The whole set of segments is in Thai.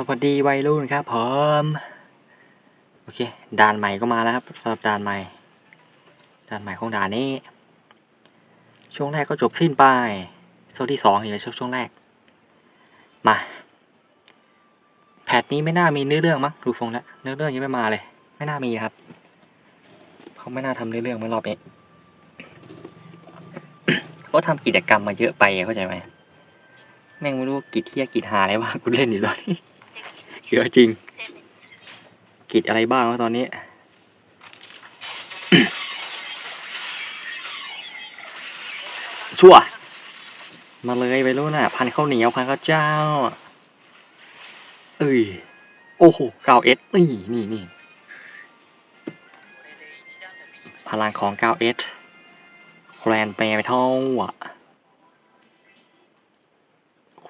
สวัสดีวัยรุ่นครับผมโอเคด่านใหม่ก็มาแล้วครับสำหรับด่านใหม่ด่านใหม่ของด่านนี้ ช่วงแรกก็จบสิ้นไปช่วงที่สองอยู่ในช่วงช่วงแรก มาแพทนี้ไม่น่ามีเนื้อเรื่องมั้งดูทรงแล้วเนื้อเรื่องยังไม่มาเลย ไม่น่ามีครับเขาไม่น่าทำเนื้อเรื่องเมื่อรอบนี้เขาทำกิจกรรมมาเยอะไปเข้าใจไหมแม่งไม่รู้กิจเที่ยกิจหาอะไรบ้ากูเล่นอยู่ตอนนี้ เยอะจริงกิจอะไรบ้างวะตอนนี้ ชั่ว มาเลยไปรู้น่ะ พันข้าวเหนียวพันข้าวเจ้า เอ้ย โอ้โหเก้าเอสนี่นี่นี่พลังของเก้าเอสแคลนแปรไปเท่าอะ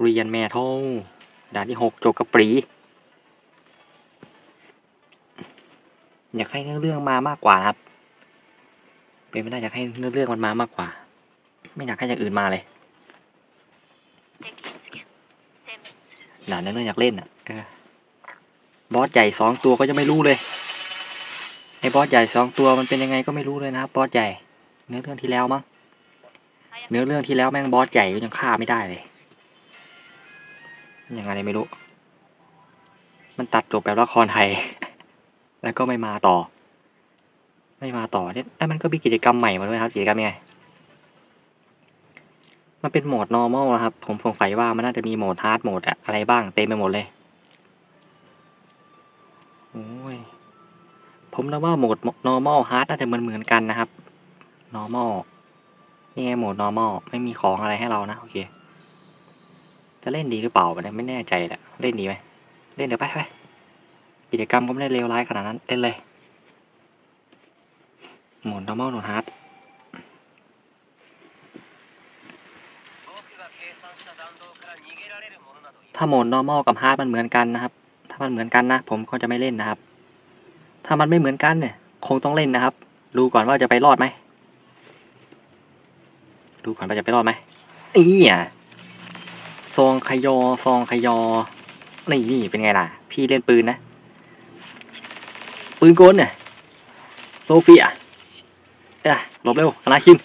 เรียนแม่เท่าด่านที่หกโจกกระปรี อยากให้เนื้อเรื่องมามากกว่าครับ เป็นไม่ได้อยากให้เนื้อเรื่องมันมามากกว่า ไม่อยากให้อย่างอื่นมาเลยหนาเนื้อเรื่องอยากเล่นอะเออบอสใหญ่สองตัวก็จะไม่รู้เลยไอ้บอสใหญ่สองตัวมันเป็นยังไงก็ไม่รู้เลยนะครับบอสใหญ่ เนื้อเรื่องที่แล้วมั้งเนื้อเรื่องที่แล้วแม่งบอสใหญ่ก็ยังฆ่าไม่ได้เลยยังไงไม่รู้ มันตัดจบแบบละครไทย แล้วก็ไม่มาต่อ ไม่มาต่อเนี่ยแล้วมันก็มีกิจกรรมใหม่มาด้วยครับกิจกรรมยังไงมันเป็นโหมด normal นะครับ ผมสงสัยว่ามันน่าจะมีโหมด hard โหมดอะไรบ้างเต็มไปหมดเลยโอ้ยผมนึกว่าโหมด normal hard น่าจะเหมือนเหมือนๆกันนะครับ normal นี่ไงโหมด normal ไม่มีของอะไรให้เรานะ โอเค จะเล่นดีหรือเปล่าเนี่ยไม่แน่ใจแหละเล่นดีไหมเล่นเดี๋ยวไปไป กิจกรรมก็ไม่ได้เลวร้ายขนาดนั้นเล่นเลย หมด normal โหมด hard ถ้าโหมด normal กับ hard มันเหมือนกันนะครับ ถ้ามันเหมือนกันนะ ผมก็จะไม่เล่นนะครับ ถ้ามันไม่เหมือนกันเนี่ย คงต้องเล่นนะครับ ดูก่อนว่าจะไปรอดไหม ดูก่อนว่าจะไปรอดไหมอีอะซองขยอซองขยอ นี่นี่เป็นไงล่ะ พี่เล่นปืนนะ ปืนกลเนี่ยโซเฟียเอ้ยหลบเร็วอนาคิน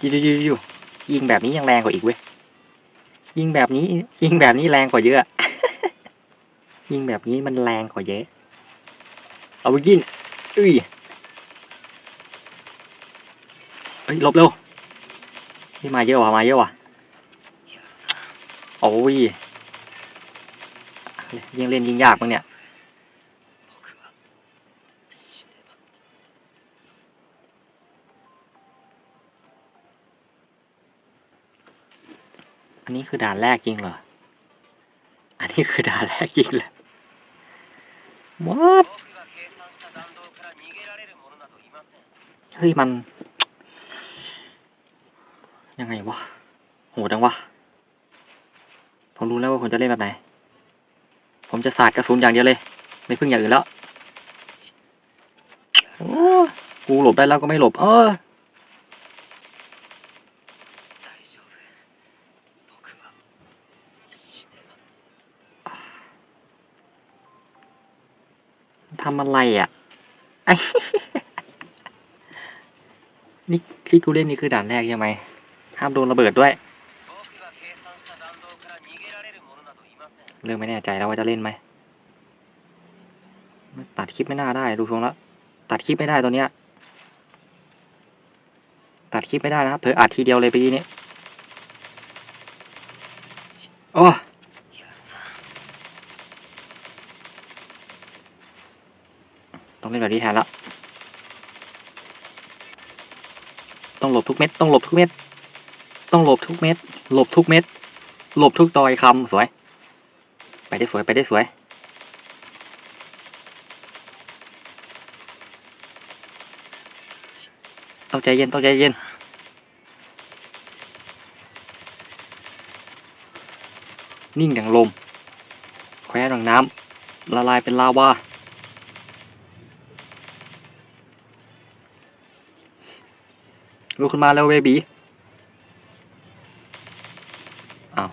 ยิวยิวยิวยิงแบบนี้ยังแรงกว่าอีกเว้ยยิงแบบนี้ ยิงแบบนี้แรงกว่าเยอะ ยิงแบบนี้มันแรงกว่าเยอะ เอาไปกินอุ้ยเอ้ยหลบเร็วนี่มาเยอะว่ะมาเยอะว่ะโอ้ยยิงเล่นยิงยากมั้งเนี่ย นนี้คือด่านแรกจริงเหรอ อันนี้คือด่านแรกจริงเหรอ What เฮ้ยมัน ยังไงวะ โหดังวะ ผมรู้แล้วว่าผมจะเล่นแบบไหน ผมจะสาดกระสุนอย่างเดียวเลย ไม่พึ่งอย่างอื่นแล้วกูหลบได้แล้วก็ไม่หลบ เออ ทำอะไรอะไอนี่ที่กูเล่นนี่คือด่านแรกใช่ไหมห้ามโดนระเบิดด้วย เริ่มไม่แน่ใจแล้วว่าจะเล่นไหมตัดคลิปไม่น่าได้ดูทรงแล้วตัดคลิปไม่ได้ตัวเนี้ย ตัดคลิปไม่ได้นะครับเผลออัดทีเดียวเลยไปทีนี้โอ้ต้อง เล่นแบบนี้แทนละต้องหลบทุกเม็ด ต้องหลบทุกเม็ด ต้องหลบทุกเม็ด หลบทุกเม็ด หลบทุกดอยคำสวย ไปได้สวย ไปได้สวยต้องใจเย็นต้องใจเย็น นิ่งดังลม แควดังน้ำละลายเป็นลาวา ลุกขึ้นมาแล้วเบบีอ้าว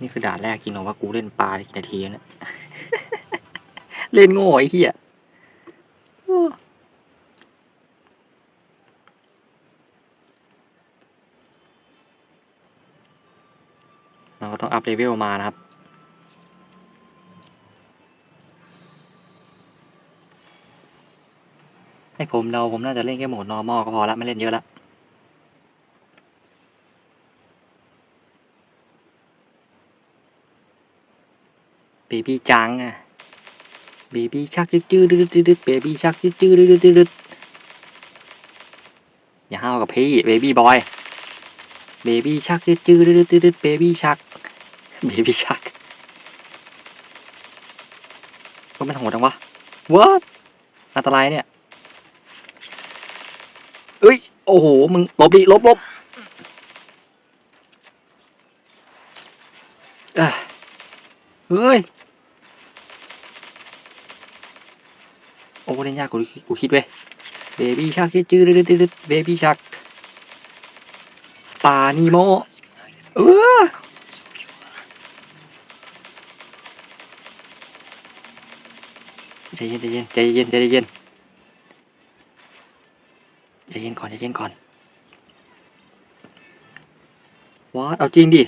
นี่คือด่านแรกจริงเหรอว่ากูเล่นปลาได้กี่นาทีแล้วเนะ เล่นโง่ไอ้เหี้ยโอ้เราก็ต้องอัพเลเวลมานะครับ ให้ผมเดาผมน่าจะเล่นแค่โหมด normal ก็พอละไม่เล่นเยอะละเบบี้จังอะเบบี้ชักจืดจืดดืดดืดเบบี้ชักจืดจืดดืดดืดอย่าห้าวกับพี่เบบี้บอยเบบี้ชักจืดจืดดืดดืดดืดเบบี้ชักเบบี้ชักก็มันโหดจังวะ what อันตรายเนี่ย เอ้ย โอ้โห มึง ลบดิลบลบอะเฮ้ย โอ้เล่นยากกูกูคิดเว้ย เบบี้ชักจืดดืดดืดเบบี้ชักปานีโมเออใจเย็นใจเย็นใจเย็นใจเย็น ใจเย็นก่อนใจเย็นก่อนวัดเอาจริงดิ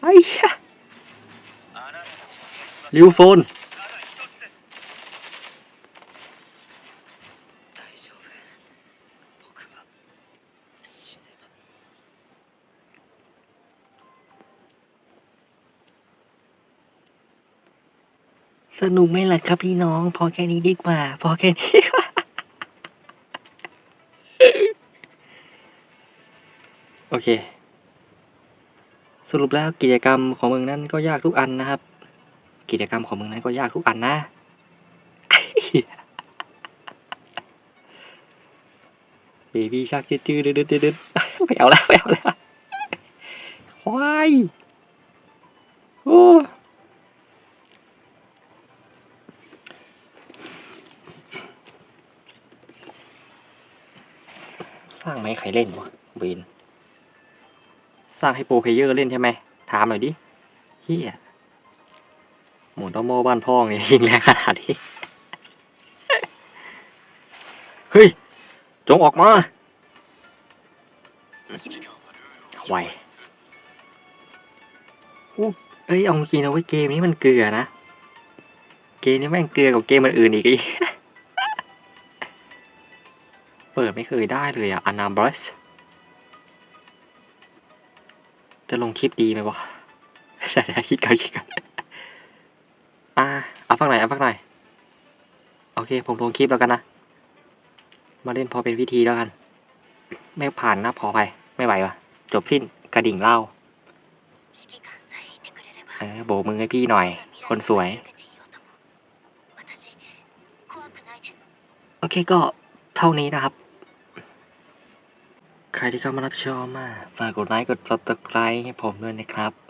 ไอ้ยะลิวโฟน สนุกไหมล่ะครับพี่น้อง พอแค่นี้ดีกว่า พอแค่นี้ว่าโอเค สรุปแล้วกิจกรรมของมึงนั้นก็ยากทุกอันนะครับ กิจกรรมของมึงนั้นก็ยากทุกอันนะ เบบี้ชักจืดจืดดืดดืดดืดไม่เอาแล้วไม่เอาแล้วควายโอ้ ส ร้างไหมใครเล่นวะเวนสร้างให้โปรเพเยอร์เล่นใช่ไหม ถามหน่อยดิเฮียหมุนตอโมบ้านพ่อไงยิงแรงขนาดนี้ เฮ้ย จงออกมาไหวอู้เอ้ย เอาจริงนะเว้ยเกมนี้มันเกลือนะ เกมนี้แม่งเกลือกับเกมอื่นอีกไอ้ เปิดไม่เคยได้เลยอะอนาบรัสจะลงคลิปดีไหมวะเดี๋ยวคิดก่อนคิดก่อนอ่าเอาฟังหน่อยเอาฟังหน่อยโอเค ผมลงคลิปแล้วกันนะ มาเล่นพอเป็นพิธีแล้วกัน ไม่ผ่านนะพอไป ไม่ไหววะจบสิ้นกระดิ่งเล่าเออโบกมือให้พี่หน่อย คนสวย โอเคก็เท่านี้นะครับ ใครที่เข้ามารับชมมาฝากกดไลค์กด subscribe ให้ผมด้วยนะครับ